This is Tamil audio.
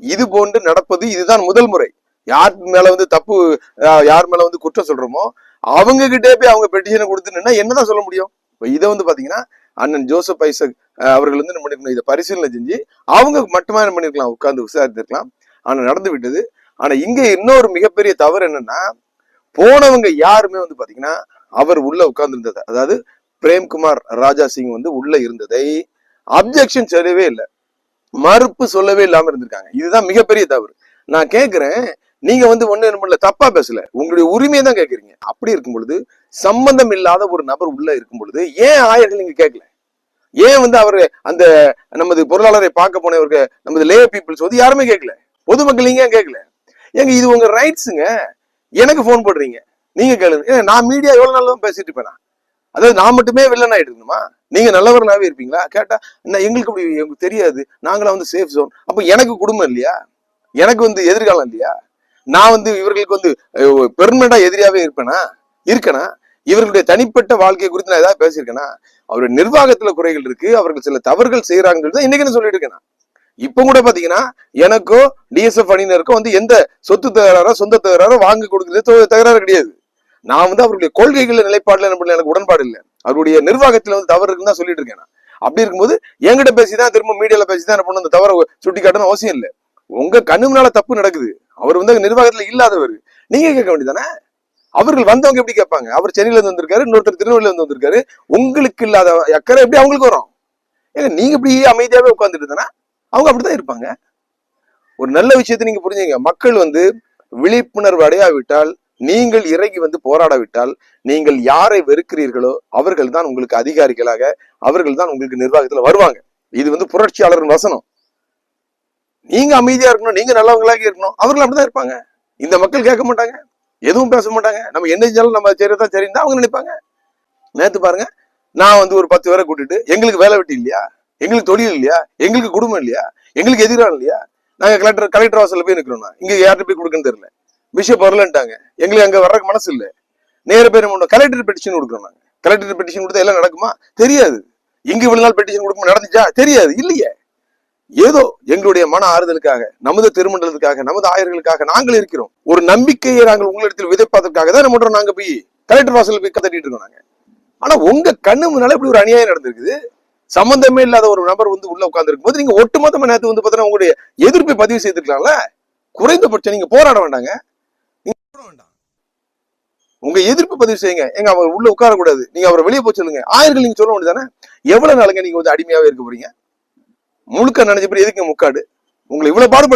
இது போன்று நடப்பது இதுதான் முதல் முறை. யார் மேல வந்து தப்பு யார் மேல வந்து குற்றம் சொல்றோமோ அவங்க கிட்டே போய் அவங்க பெட்டிஷனை கொடுத்து என்னதான் சொல்ல முடியும்? இப்போ இதை வந்து பாத்தீங்கன்னா அண்ணன் ஜோசப் ஐசக் அவர்கள் வந்து என்ன பண்ணிருக்கணும். இதை பரிசீலனை செஞ்சு அவங்க மட்டுமா என்ன பண்ணிருக்கலாம். உட்கார்ந்து விசாரித்திருக்கலாம். ஆனா நடந்து விட்டது. ஆனா இங்க இன்னொரு மிகப்பெரிய தவறு என்னன்னா போனவங்க யாருமே வந்து பாத்தீங்கன்னா அவர் உள்ள உட்கார்ந்து இருந்தது அதாவது பிரேம்குமார் ராஜா சிங் வந்து உள்ள இருந்ததை அப்ஜெக்ஷன் சரியவே இல்லை. மறுப்பு சொல்லவே இல்லாம இருந்திருக்காங்க. இதுதான் மிகப்பெரிய தவறு. நான் கேக்குறேன் நீங்க வந்து ஒண்ணு என்ன பண்ணல தப்பா பேசல. உங்களுடைய உரிமையை தான் கேக்குறீங்க. அப்படி இருக்கும் பொழுது சம்பந்தம் இல்லாத ஒரு நபர் உள்ள இருக்கும் பொழுது ஏன் ஆயர்கள் நீங்க கேட்கல ஏன் வந்து அவரு அந்த நமது பொருளாளரை பார்க்க போனவருக்கு நமது லே பீப்புள்ஸ் வந்து யாருமே கேட்கல பொதுமக்கள் நீங்க கேட்கல ஏங்க இது உங்க ரைட்ஸுங்க எனக்கு ஃபோன் போடுறீங்க. நீங்க கேளுங்க. நான் மீடியா எவ்வளவு நாள் தான் பேசிட்டு இருப்பேன்? அதாவது நான் மட்டுமே வில்லன் ஆயிட்டு இருக்கணுமா? நீங்க நல்லவரனாவே இருப்பீங்களா? கேட்டா என்ன எங்களுக்கு அப்படி எங்களுக்கு தெரியாது. நாங்களாம் வந்து சேஃப் ஜோன் அப்ப எனக்கு குடும்பம் இல்லையா? எனக்கு வந்து எதிர்காலம் இல்லையா? நான் வந்து இவர்களுக்கு வந்து பெர்மனண்டா எதிரியாவே இருப்பேனா? இருக்கனா? இவர்களுடைய தனிப்பட்ட வாழ்க்கை குறித்து நான் ஏதாவது பேசியிருக்கேனா? அவருடைய நிர்வாகத்துல குறைகள் இருக்கு அவர்கள் சில தவறுகள் செய்யறாங்கன்னு தான் இன்னைக்கு நான் சொல்லிட்டு இருக்கேன்? இப்போ இப்ப கூட பாத்தீங்கன்னா எனக்கோ டிஎஸ்எஃப் அணியினருக்கும் வந்து எந்த சொத்து தகராறோ சொந்த தகராறோ வாங்கி கொடுக்கறது தகராறு கிடையாது. நான் வந்து அவருடைய கொள்கைகள் நிலைப்பாடுல என்ன எனக்கு உடன்பாடு இல்லை. அவருடைய நிர்வாகத்துல வந்து தவறு இருக்குன்னு தான் சொல்லிட்டு இருக்கேன் நான். அப்படி இருக்கும்போது என்கிட்ட பேசிதான் திரும்ப மீடியால பேசிதான் என்ன பண்ண அந்த தவறை சுட்டி காட்டணும் அவசியம் இல்லை. உங்க கண்ணுனால தப்பு நடக்குது. அவர் வந்து நிர்வாகத்துல இல்லாதவர். நீங்க கேட்க வேண்டியதானே? அவர்கள் வந்தவங்க எப்படி கேட்பாங்க? அவர் சென்னையில இருந்து வந்திருக்காரு இன்னொருத்தர் திருநெல்வேலியில இருந்து வந்திருக்காரு. உங்களுக்கு இல்லாத அக்கறை எப்படி அவங்களுக்கு வரும்? ஏங்க நீங்க இப்படி அமைதியாவே உட்கார்ந்துட்டு தானே அவங்க அப்படித்தான் இருப்பாங்க. ஒரு நல்ல விஷயத்த நீங்க புரிஞ்சுங்க மக்கள் வந்து விழிப்புணர்வு அடையாவிட்டால் நீங்கள் இறங்கி வந்து போராடாவிட்டால் நீங்கள் யாரை வெறுக்கிறீர்களோ அவர்கள் தான் உங்களுக்கு அதிகாரிகளாக அவர்கள் தான் உங்களுக்கு நிர்வாகத்துல வருவாங்க. இது வந்து புரட்சியாளரின் வசனம். நீங்க அமைதியா இருக்கணும் நீங்க நல்லவங்களாக இருக்கணும் அவர்கள் அப்படிதான் இருப்பாங்க. இந்த மக்கள் கேட்க மாட்டாங்க எதுவும் பேச மாட்டாங்க. நம்ம என்ன செஞ்சாலும் நம்ம செய்யறதா சரின்னு தான் அவங்க நினைப்பாங்க. நேத்து பாருங்க நான் வந்து ஒரு பத்து பேரை கூட்டிட்டு எங்களுக்கு வேலை வெட்டி இல்லையா? எங்களுக்கு தொழில் இல்லையா? எங்களுக்கு குடும்பம் இல்லையா? எங்களுக்கு எதிரான இல்லையா? நாங்க கலெக்டர் கலெக்டர் வாசல்ல போய் நிக்கிறோம் இங்க யார்கிட்ட போய் கொடுக்குன்னு தெரியல. பிஷப் வரலன்ட்டாங்க. எங்களுக்கு அங்க வர்றதுக்கு மனசு இல்ல நேர பேர் என்ன கலெக்டர் பெட்டிஷன் கொடுக்குறோம் நாங்க. கலெக்டர் பெட்டிஷன் கொடுத்தா எல்லாம் நடக்குமா? தெரியாது. எங்க இவ்வளவு நாள் பெட்டிஷன் கொடுக்கும் நடந்துச்சா? தெரியாது. இல்லையே. ஏதோ எங்களுடைய மன ஆறுதலுக்காக நமது திருமண்டலத்துக்காக நமது ஆயர்களுக்காக நாங்கள் இருக்கிறோம். ஒரு நம்பிக்கையை நாங்கள் உங்களிடத்தில் விதைப்பதற்காக தான் என்ன நாங்க போய் கலெக்டர் வாசல் போய் கத்தட்டிட்டு இருக்கோம் நாங்க. ஆனா உங்க கண்ணு முன்னால இப்படி ஒரு அநியாயம் நடந்திருக்குது. சம்பந்தமே இல்லாத ஒரு நபர் வந்து உள்ள உட்கார்ந்து போது நீங்க ஒட்டுமொத்தமா நேரத்து வந்து பாத்தீங்கன்னா உங்களுடைய எதிர்ப்பை பதிவு செய்திருக்கலாம்ல. குறைந்தபட்சம் நீங்க போராட வேண்டாங்க. வேண்டாம். உங்க எதிர்ப்பு பதிவு செய்யுங்க. எங்க அவர் உள்ள உட்கார கூடாது நீங்க அவரை வெளியே போய் சொல்லுங்க. ஆயிரங்கள் நீங்க சொல்ல வேண்டியதானே எவ்வளவு நாளுங்க நீங்க வந்து அடிமையாவே இருக்க போறீங்க? முழுக்க நினைச்ச எதுக்கு முக்காடு? உங்களை இவ்வளவு பாடுபட்டு